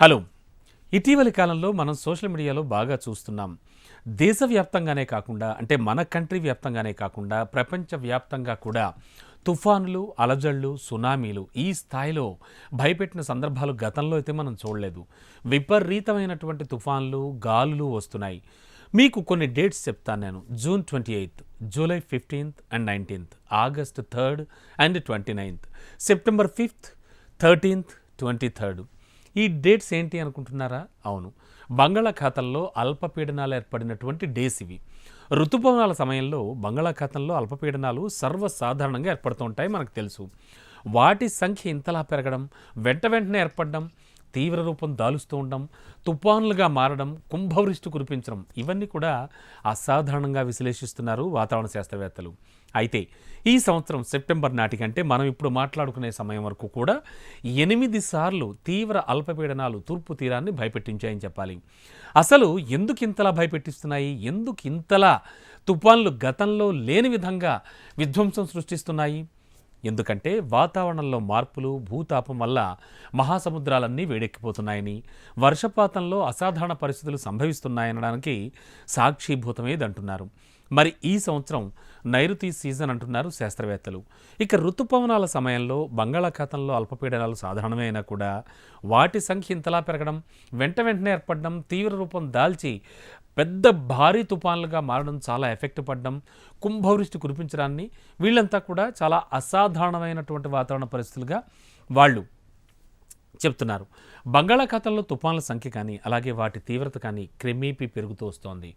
Hello. ఇటీవలి కాలంలో మనం సోషల్ మీడియాలో బాగా చూస్తున్నాం. దేశవ్యాప్తంగానే కాకుండా అంటే మన కంట్రీ వ్యాప్తంగానే కాకుండా ప్రపంచవ్యాప్తంగా కూడా తుఫానులు అలజళ్ళు సునామీలు ఈ స్థాయిలో భయపెట్టిన సందర్భాలు గతంలో అయితే మనం చూడలేదు. విపరీతమైనటువంటి తుఫాన్లు గాలులు వస్తున్నాయి. మీకు కొన్ని డేట్స్ చెప్తాను నేను. June twenty eighth July fifteenth and nineteenth August third and twenty ninth September fifth thirteenth twenty third. ఈ డేట్స్ ఏంటి అనుకుంటున్నారా? అవును. బంగాళాఖాతంలో అల్పపీడనాలు ఏర్పడినటువంటి డేస్ ఇవి. ఋతుపవనాల సమయంలో బంగాళాఖాతంలో అల్పపీడనాలు సర్వసాధారణంగా ఏర్పడుతూ ఉంటాయి మనకు తెలుసు. వాటి సంఖ్య ఇంతలా పెరగడం వెంట వెంటనే ఏర్పడడం తీవ్ర రూపం దాలుస్తూ ఉండడం తుఫానులుగా మారడం కుంభవృష్టి కురిపించడం ఇవన్నీ కూడా అసాధారణంగా విశ్లేషిస్తున్నారు వాతావరణ శాస్త్రవేత్తలు. అయితే ఈ సంవత్సరం సెప్టెంబర్ నాటికంటే మనం ఇప్పుడు మాట్లాడుకునే సమయం వరకు కూడా ఎనిమిది సార్లు తీవ్ర అల్పపీడనాలు తూర్పు తీరాన్ని భయపెట్టించాయని చెప్పాలి. అసలు ఎందుకు ఇంతలా భయపెట్టిస్తున్నాయి? ఎందుకు ఇంతలా తుఫాన్లు గతంలో లేని విధంగా విధ్వంసం సృష్టిస్తున్నాయి? ఎందుకంటే వాతావరణంలో మార్పులు భూతాపం వల్ల మహాసముద్రాలన్నీ వేడెక్కిపోతున్నాయని వర్షపాతంలో అసాధారణ పరిస్థితులు సంభవిస్తున్నాయనడానికి సాక్షీభూతమేదంటున్నారు. మరి ఈ సంవత్సరం నైరుతి సీజన్ అంటున్నారు శాస్త్రవేత్తలు. ఇక ఋతుపవనాల సమయంలో బంగాళాఖాతంలో అల్పపీడనాలు సాధారణమే అయినా కూడా వాటి సంఖ్య ఇంతలా పెరగడం వెంట వెంటనే ఏర్పడడం తీవ్ర రూపం దాల్చి పెద్ద భారీ తుఫాన్లుగా మారడం చాలా ఎఫెక్ట్ పడడం కుంభవృష్టి కురిపించడాన్ని వీళ్ళంతా కూడా చాలా అసాధారణమైనటువంటి వాతావరణ పరిస్థితులుగా వాళ్ళు చెప్తున్నారు. బంగాళాఖాతంలో తుఫాన్ల సంఖ్య కానీ అలాగే వాటి తీవ్రత కానీ క్రమేపీ పెరుగుతూ వస్తోంది.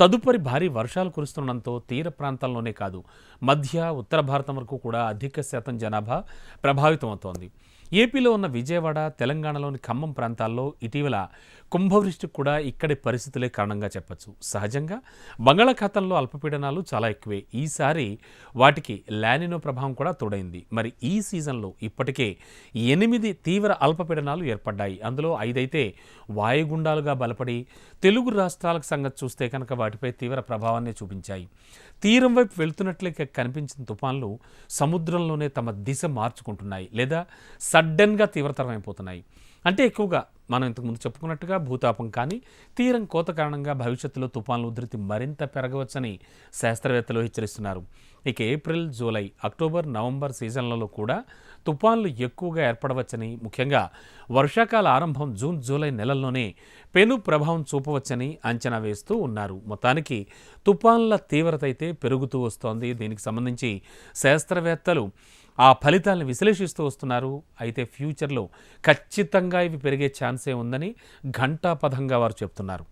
తదుపరి భారీ వర్షాలు కురుస్తుండడంతో తీర ప్రాంతాల్లోనే కాదు మధ్య ఉత్తర భారతం వరకు కూడా అధిక శాతం జనాభా ప్రభావితమవుతోంది. ఏపీలో ఉన్న విజయవాడ తెలంగాణలోని ఖమ్మం ప్రాంతాల్లో ఇటీవల కుంభవృష్టికి కూడా ఇక్కడి పరిస్థితులే కారణంగా చెప్పొచ్చు. సహజంగా బంగాళాఖాతంలో అల్పపీడనాలు చాలా ఎక్కువే. ఈసారి వాటికి లానినో ప్రభావం కూడా తోడైంది. మరి ఈ సీజన్లో ఇప్పటికే ఎనిమిది తీవ్ర అల్పపీడనాలు ఏర్పడ్డాయి. అందులో ఐదైతే వాయుగుండాలుగా బలపడి తెలుగు రాష్ట్రాలకు సంగతి చూస్తే కనుక వాటిపై తీవ్ర ప్రభావాన్ని చూపించాయి. తీరం వైపు వెళ్తున్నట్లే కనిపించిన తుఫాన్లు సముద్రంలోనే తమ దిశ మార్చుకుంటున్నాయి. లేదా సడన్గా తీవ్రతరమైపోతున్నాయి. అంటే ఎక్కువగా మనం ఇంతకుముందు చెప్పుకున్నట్టుగా భూతాపం కానీ తీరం కోత కారణంగా భవిష్యత్తులో తుఫాన్ల ఉధృతి మరింత పెరగవచ్చని శాస్త్రవేత్తలు హెచ్చరిస్తున్నారు. ఇక ఏప్రిల్ జూలై అక్టోబర్ నవంబర్ సీజన్లలో కూడా తుఫాన్లు ఎక్కువగా ఏర్పడవచ్చని ముఖ్యంగా వర్షాకాల ఆరంభం జూన్ జూలై నెలల్లోనే పెను ప్రభావం చూపవచ్చని అంచనా వేస్తూ ఉన్నారు. మొత్తానికి తుఫాన్ల తీవ్రత అయితే పెరుగుతూ వస్తోంది. దీనికి సంబంధించి శాస్త్రవేత్తలు ఆ ఫలితాలను విశ్లేషిస్తూ వస్తున్నారు. అయితే ఫ్యూచర్లో ఖచ్చితంగా ఇవి పెరిగే ఛాన్సే ఉందని ఘంటాపథంగా వారు చెప్తున్నారు.